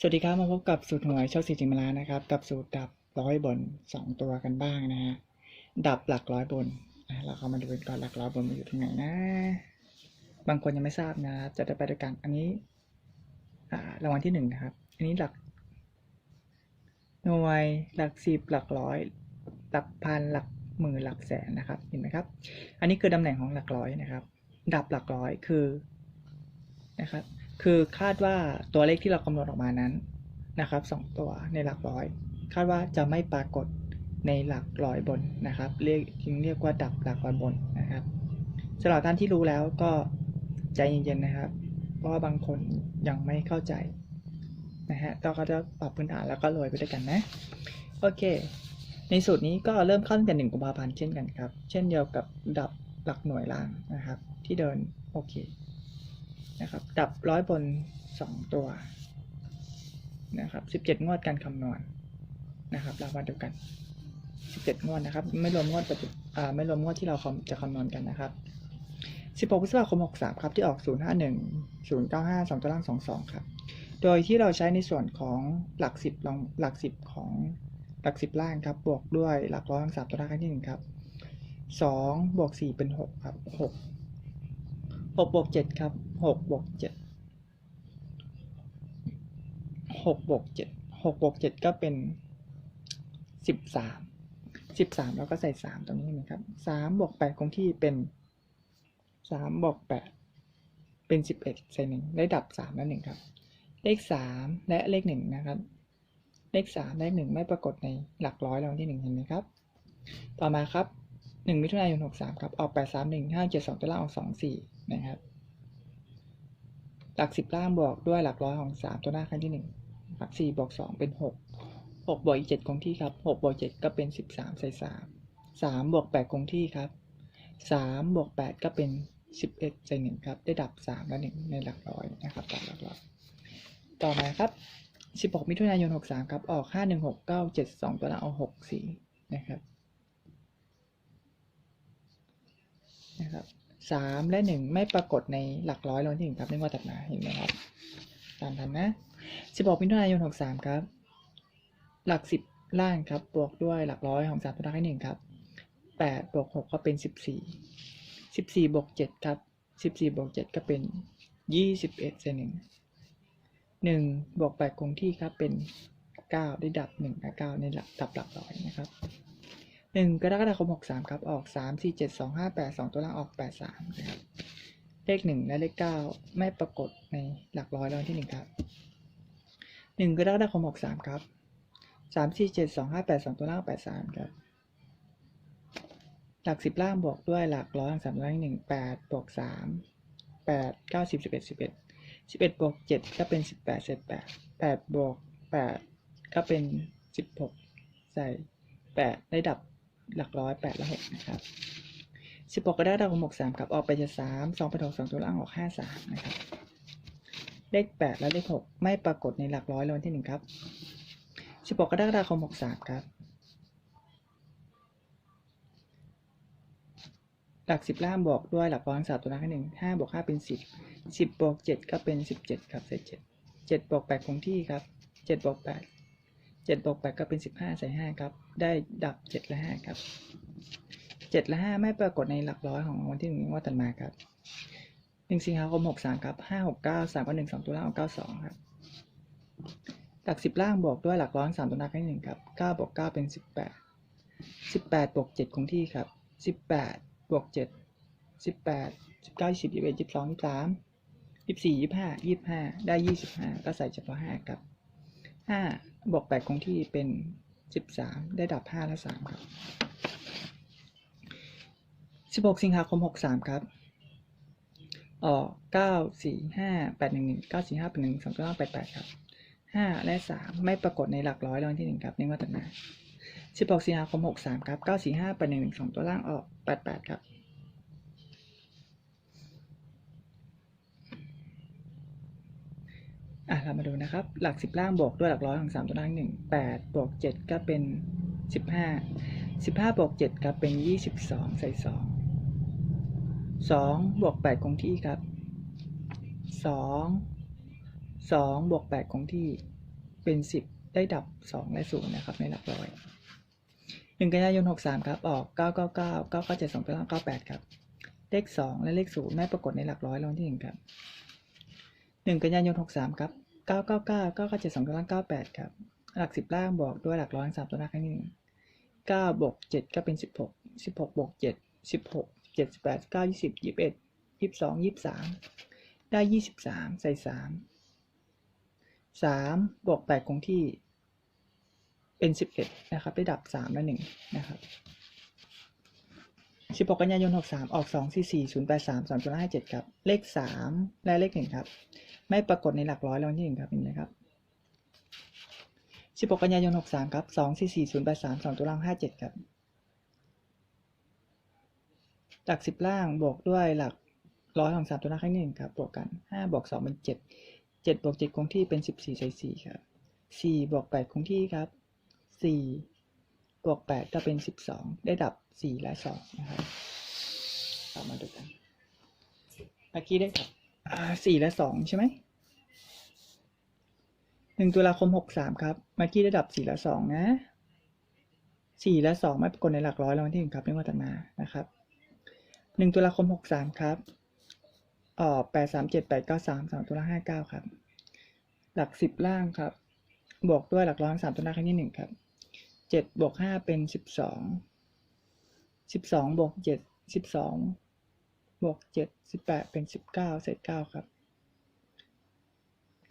สวัสดีครับมาพบกับสูตรหวยโชคสีจิมรานะครับ กับสูตรดับร้อยบนสองตัวกันบ้างนะฮะดับหลักร้อยบนอะเราเข้ามาดูกันก่อนหลักร้อยบนมันอยู่ตรงไหนนะ บางคนยังไม่ทราบนะครับจะได้ไปด้วยกันอันนี้รางวัลที่หนึ่งนะครับ อันนี้หลักหน่วยหลักสิบหลักร้อยหลักพันหลักหมื่นหลักแสนนะครับเห็นไหมครับ อันนี้คือตำแหน่งของหลักร้อยนะครับ ดับหลักร้อยคือนะครับ คือคาดว่าตัวเลขที่เราคำนวณออกมานั้นนะครับสองตัวในหลักร้อย คาดว่าจะไม่ปรากฏในหลักร้อยบนนะครับ เรียกจึงเรียกว่าดับหลักร้อยบนนะครับสำหรับท่านที่รู้แล้วก็ใจเย็นๆนะครับ เพราะว่าบางคนยังไม่เข้าใจนะฮะเราก็จะปรับพื้นฐานแล้วก็โรยไปด้วยกันนะ โอเค ในสูตรนี้ก็เริ่มข้าตั้งแต่หนึ่งกุมภาพันธ์เช่นกันครับ เช่นเดียวกับดับหลักหน่วยล่างนะครับ ที่เดินโอเค นะครับ ดับร้อยบนสองตัวนะครับสิบเจ็ดงวดการคำนวณนะครับรางวัลเดียวกันสิบเจ็ดงวดนะครับ ไม่รวมงวดปัจจุไม่รวมงวดที่เราจะคำนวณกันนะครับสิบหกพฤษภาคมหกสามครับ ที่ออกศูนย์ห้าหนึ่งศูนย์เก้าห้าสองตัวล่างสองสองครับ โดยที่เราใช้ในส่วนของหลักสิบลองหลักสิบของหลักสิบล่างครับ บวกด้วยหลักร้อยทั้งสามตัวล่างที่หนึ่งครับสองบวกสี่เป็นหกครับหก หกบวกเจ็ดครับหกบวกเจ็ดหกบวกเจ็ดหกบวกเจ็ดก็เป็นสิบสามสิบสามแล้วก็ใส่สามตรงนี้นะครับสามบวกแปดคงที่เป็นสามบวกแปดเป็นสิบเอ็ดใส่หนึ่งได้ดับสามและหนึ่งครับ เลขสามและเลขหนึ่งนะครับ เลขสามเลขหนึ่งไม่ปรากฏในหลักร้อยรางวัลที่หนึ่งเห็นไหมครับ ต่อมาครับ หนึ่งมิถุนายนหกสามครับ ออกแปดสามหนึ่งห้าเจ็ดสองตัวล่างออกสองสี่นะครับ หลักสิบล่างบวกด้วยหลักร้อยของสามตัวหน้าครั้งที่หนึ่งหลักสี่บวกสองเป็นหกหกบวกอีเจ็ดคงที่ครับหกบวกเจ็ดก็เป็นสิบสามใส่สามสามบวกแปดคงที่ครับสามบวกแปดก็เป็นสิบเอ็ดใส่หนึ่งครับ ได้ดับสามและหนึ่งในหลักร้อยนะครับดับหลักร้อย ต่อมาครับ 16 มิถุนายน 63 ครับ ออก 5 1 6 9 7 2 ตัวละเอา6 4 นะครับ นะครับ3และ1ไม่ปรากฏในหลักร้อยรางวัลที่หนึ่งครับนึกว่าตัดมาเห็นไหมครับ ตามทันนะ16มิถุนายน63ครับ หลัก10ล่างครับบวกด้วยหลักร้อยของ3ตัวละให้1ครับ8บวก6ก็เป็น14 14บสี่บวก7ครับ14บสี่บวก7ก็เป็น21เศษ1หนึ่งบวกแปดคงที่ครับเป็นเก้าได้ดับหนึ่งกับเก้าในหลักดับหลักร้อยนะครับ หนึ่งกรกฎาคมหกสามครับ ออกสามสี่เจ็ดสองห้าแปดสองตัวล่างออกแปดสามนะครับเลขหนึ่งและเลขเก้าไม่ปรากฏในหลักร้อยรางวัลที่หนึ่งครับหนึ่งกรกฎาคมหกสามครับสามสี่เจ็ดสองห้าแปดสองตัวล่างแปดสามครับ หลักสิบล่างบวกด้วยหลักร้อยสามตัวล่างหนึ่งแปดบวกสามแปดเก้าสิบสิบเอ็ดสิบเอ็ดสิบเอ็ดบวกเจ็ดก็เป็นสิบแปดเศษแปดแปดบวกแปดก็เป็นสิบหกใส่แปดได้ดับ หลักร้อยแปดและหกนะครับสิบหกก็ได้ดับหกสามครับออกไปจะสามสองไปถกสองตัวล่างออกห้าสามนะครับ เลขแปดและเลขหกไม่ปรากฏในหลักร้อยรางวัลที่หนึ่งครับสิบหกกรกฎาคมหกสามครับ หลักสิบล่างบวกด้วยหลักร้อยสามตัวล่างให้หนึ่งห้าบวกห้าเป็นสิบสิบบวกเจ็ดก็เป็นสิบเจ็ดครับใส่เจ็ดเจ็ดบวกแปดคงที่ครับเจ็ดบวกแปด เจ็ดบวกแปดก็เป็นสิบห้าใส่ห้าครับ ได้ดับเจ็ดและห้าครับเจ็ดและห้าไม่ปรากฏในหลักร้อยของวันที่หนึ่งงวดถัดมาครับหนึ่งสิงหาคมหกสามครับห้าหกเก้าสามกับหนึ่งสองตัวล่างเก้าสองครับหลักสิบล่างบวกด้วยหลักร้อยสามตัวหน้าให้หนึ่งครับเก้าบวกเก้าเป็นสิบแปดสิบแปดบวกเจ็ดคงที่ครับสิบแปดบวกเจ็ดสิบแปดสิบเก้ายี่สิบยี่สิบเอ็ดยี่สิบสองยี่สิบสามยี่สิบสี่ยี่สิบห้ายี่สิบห้าได้ยี่สิบห้าก็ใส่เฉพาะห้าครับห้า บวกแปดคงที่เป็นสิบสามได้ดับห้าและสามครับสิบหกสิงหาคมหกสามครับออกเก้าสี่ห้าแปดหนึ่งหนึ่งเก้าสี่ห้าแปดหนึ่งสองตัวล่างแปดแปดครับห้าและสามไม่ปรากฏในหลักร้อยรางวัลที่หนึ่งครับในงวดถัดมาสิบหกสิงหาคมหกสามครับเก้าสี่ห้าแปดหนึ่งหนึ่งสองตัวล่างออกแปดแปดครับ อะเรามาดูนะครับ หลักสิบล่างบวกด้วยหลักร้อยของสามตัวล่างหนึ่งแปดบวกเจ็ดก็เป็นสิบห้าสิบห้าบวกเจ็ดครับเป็นยี่สิบสองใส่สองสองบวกแปดคงที่ครับสองสองบวกแปดคงที่เป็นสิบได้ดับสองและศูนย์นะครับ ในหลักร้อยหนึ่งกันยายนหกสามครับ ออกเก้าเก้าเก้าเก้าเก้าเจ็ดสองตัวล่างเก้าแปดครับ เลขสองและเลขศูนย์ไม่ปรากฏในหลักร้อยรางที่หนึ่งครับหนึ่งกันยายนหกสามครับ เก้าเก้าเก้าเก้าเก้าเจ็ดสองตัวล่างเก้าแปดครับ หลักสิบล่างบวกด้วยหลักร้อยสามตัวล่างให้หนึ่งเก้าบวกเจ็ดก็เป็นสิบหกสิบหกบวกเจ็ดสิบหกเจ็ดสิบแปดเก้ายี่สิบยี่สิบเอ็ดยี่สองยี่สามได้ยี่สิบสามใส่สามสามบวกแปดคงที่เป็นสิบเอ็ดนะครับ ได้ดับสามและหนึ่งนะครับ สิบหกกันยายนหกสามออกสองสี่สี่ศูนย์แปดสามสองจุดห้าเจ็ดครับ เลขสามและเลขหนึ่งครับ ไม่ปรากฏในหลักร้อยรางวัลที่หนึ่งครับนี่นะครับสิบหกกันยายนหกสามครับสองสี่สี่ศูนย์แปดสามสองตัวล่างห้าเจ็ดครับ หลักสิบล่างบวกด้วยหลักร้อยของสามตัวล่างให้หนึ่งครับ บวกกันห้าบวกสองเป็นเจ็ดเจ็ดบวกเจ็ดคงที่เป็นสิบสี่ใส่สี่ครับสี่บวกแปดคงที่ครับสี่ บวกแปดก็เป็นสิบสองได้ดับสี่และสองนะครับเรามาดูกันเมื่อกี้ได้ดับสี่และสองใช่ไหมหนึ่งตุลาคมหกสามครับเมื่อกี้ได้ดับสี่และสองนะสี่และสองไม่ปรากฏในหลักร้อยรางวัลที่หนึ่งครับในงวดถัดมานะครับหนึ่งตุลาคมหกสามครับออกแปดสามเจ็ดแปดเก้าสามสองตัวล่าห้าเก้าครับ หลักสิบล่างครับ บวกด้วยหลักร้อยสามตัวหน้าครั้งที่หนึ่งครับ เจ็ดบวกห้าเป็นสิบสอง สิบสองบวกเจ็ดสิบสองบวกเจ็ดสิบแปดเป็นสิบเก้าเศษเก้าครับ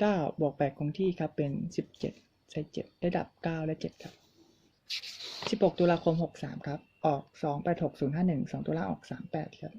เก้าบวกแปดคงที่ครับเป็นสิบเจ็ดเศษเจ็ดได้ดับเก้าและเจ็ดครับสิบหกตุลาคมหกสามครับ ออกสองแปดหกศูนย์ห้าหนึ่งสองตัวล่าออกสามแปดครับ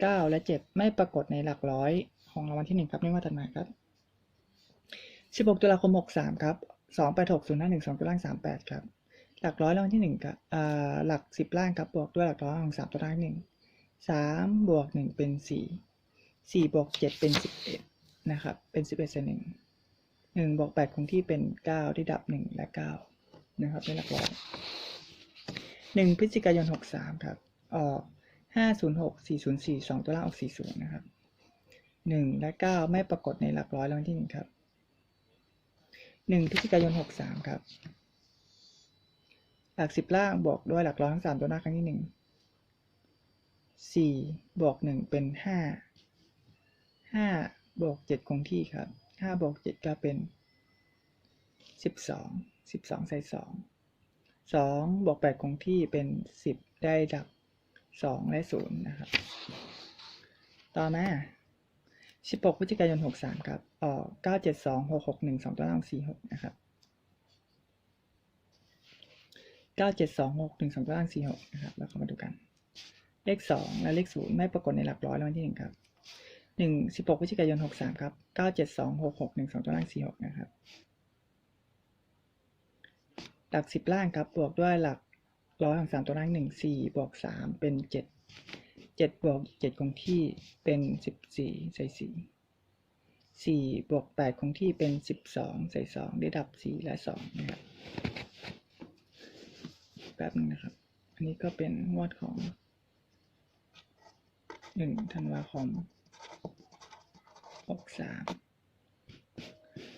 เก้าและเจ็ดไม่ปรากฏในหลักร้อยของรางวัลที่หนึ่งครับในงวดถัดมาครับสิบหกตุลาคมหกสามครับ สองแปดหกศูนย์ห้าหนึ่งสองตัวล่างสามแปดครับ หลักร้อยรางวัลที่หนึ่งครับอ่าหลักสิบล่างครับบวกด้วยหลักร้อยของสามตัวล่างหนึ่งสามบวกหนึ่งเป็นสี่สี่บวกเจ็ดเป็นสิบเอ็ดนะครับ เป็นสิบเอ็ดส่วนหนึ่งหนึ่งบวกแปดคงที่เป็นเก้าที่ดับหนึ่งและเก้านะครับในหลักร้อยหนึ่งพฤศจิกายนหกสามครับ ออกห้าศูนย์หกสี่ศูนย์สี่สองตัวล่างออกสี่ศูนย์นะครับหนึ่งและเก้าไม่ปรากฏในหลักร้อยรางวัลที่หนึ่งครับ หนึ่งพฤศจิกายนหกสามครับ หลักสิบล่างบวกด้วยหลักร้อยทั้งสามตัวหน้าครั้งที่หนึ่งสี่บวกหนึ่งเป็นห้าห้าบวกเจ็ดคงที่ครับห้าบวกเจ็ดก็เป็นสิบสองสิบสองใส่สองสองบวกแปดคงที่เป็นสิบได้ดับสองและศูนย์นะครับ ต่อมา สิบหกพฤศจิกายนหกสามครับออกเก้าเจ็ดสองหกหกหนึ่งสองตัวล่างสี่หกนะครับเก้าเจ็ดสองหกหนึ่งสองตัวล่างสี่หกนะครับ แล้วเข้ามาดูกัน เลขสองและเลขศูนย์ไม่ปรากฏในหลักร้อยรางวัลที่หนึ่งครับหนึ่งสิบหกพฤศจิกายนหกสามครับเก้าเจ็ดสองหกหกหนึ่งสองตัวล่างสี่หกนะครับ หลักสิบล่างครับ บวกด้วยหลักร้อยของสามตัวล่างหนึ่งสี่บวกสามเป็นเจ็ด เจ็ดบวกเจ็ดคงที่เป็นสิบสี่ใส่สี่สี่บวกแปดคงที่เป็นสิบสองใส่สองได้ดับสี่และสองนะครับแป๊บนึงนะครับ อันนี้ก็เป็นงวดของหนึ่งธันวาคมหกสาม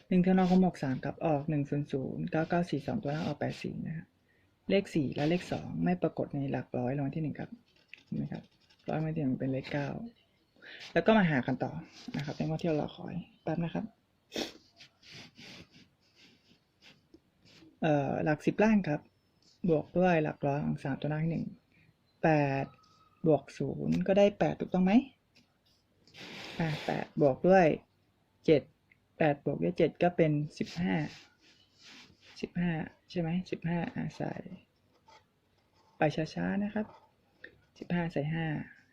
หนึ่งธันวาคมหกสามกับออกหนึ่งศูนย์ศูนย์เก้าเก้าสี่สองตัวหน้าออกแปดสี่นะครับเลขสี่และเลขสองไม่ปรากฏในหลักร้อยรางวัลที่หนึ่งครับเห็นไหมครับ ร้อยรางวัลที่หนึ่งเป็นเลขเก้าแล้วก็มาหากันต่อนะครับเป็นงวดที่เราคอยแป๊บนะครับเอ่อหลักสิบล่างครับ บวกด้วยหลักร้อยของสามตัวหน้าที่หนึ่งแปดบวกศูนย์ก็ได้แปดถูกต้องไหมอ่าแปดบวกด้วยเจ็ดแปดบวกด้วยเจ็ดก็เป็นสิบห้าสิบห้าใช่ไหมสิบห้าอ่าใส่ไปช้าๆนะครับ สิบห้าใส่ห้า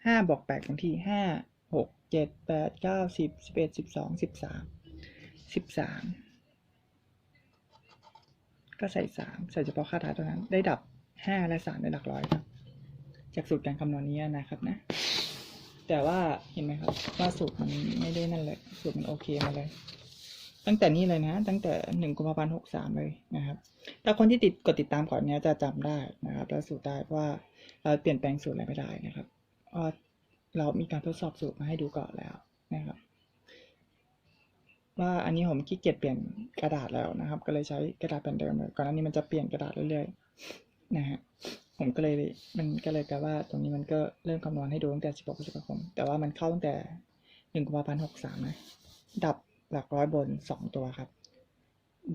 ห้าบวกแปดคงที่ห้าหกเจ็ดแปดเก้าสิบสิบเอ็ดสิบสองสิบสามสิบสามก็ใส่สามใส่เฉพาะค่าท้ายเท่านั้น ได้ดับห้าและสามในหลักร้อยครับ จากสูตรการคำนวณนี้นะครับนะ แต่ว่าเห็นไหมครับ ว่าสูตรมันไม่ได้นั่นเลย สูตรมันโอเคมาเลย ตั้งแต่นี้เลยนะ ตั้งแต่หนึ่งกุมภาพันธ์หกสามเลยนะครับ ถ้าคนที่ติดกดติดตามก่อนเนี้ยจะจำได้นะครับ แล้วสูตรได้ว่า เราเปลี่ยนแปลงสูตรอะไรไม่ได้นะครับเรามีการทดสอบสูตรมาให้ดูก่อนแล้วนะครับ ว่าอันนี้ผมขี้เกียจเปลี่ยนกระดาษแล้วนะครับ ก็เลยใช้กระดาษแผ่นเดิมเลยก่อนหน้านี้มันจะเปลี่ยนกระดาษเรื่อยๆนะฮะผมก็เลยมันก็เลยกลว่าตรงนี้มันก็เริ่มคำนวณให้ดูตั้งแต่ 16พฤษภาคม แต่ว่ามันเข้าตั้งแต่1กุมภาพันธ์63นะดับหลักร้อยบน 2 ตัวครับ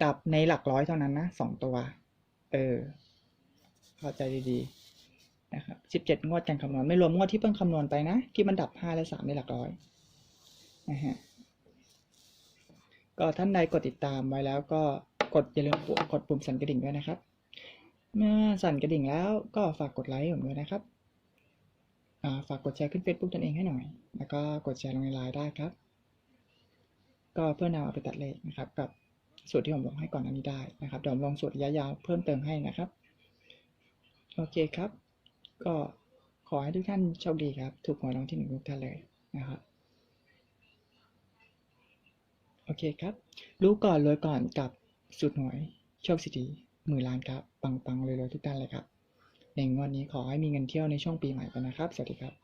ดับในหลักร้อยเท่านั้นนะ2ตัว เออ เข้าใจดีๆ นะครับ17งวดการคำนวณไม่รวมงวดที่เพิ่งคำนวณไปนะ ที่มันดับ5และ3ในหลักร้อยนะฮะก็ท่านใดกดติดตามไว้แล้วก็กดอย่าลืมปุ่มกดปุ่มสั่นกระดิ่งด้วยนะครับ เมื่อสั่นกระดิ่งแล้วก็ฝากกดไลค์ผมด้วยนะครับฝากกดแชร์ขึ้น Facebook ตนเองให้หน่อย แล้วก็กดแชร์ลงในไลน์ได้ครับ ก็เพื่อนำเอาไปตัดเลขนะครับ กับสูตรที่ผมลงให้ก่อนหน้านี้ได้นะครับเดี๋ยวผมลงสูตรระยะยาวเพิ่มเติมให้นะครับ โอเคครับ ก็ขอให้ทุกท่านโชคดีครับ ถูกหวยรางวัลที่หนึ่งทุกท่านเลยนะครับโอเคครับ รู้ก่อนรวยก่อนกับสุดหวยโชคสิทธิหมื่นล้านครับ ปังปังรวยๆทุกท่านเลยครับ ในงวดนี้ขอให้มีเงินเที่ยวในช่วงปีใหม่กันนะครับ สวัสดีครับ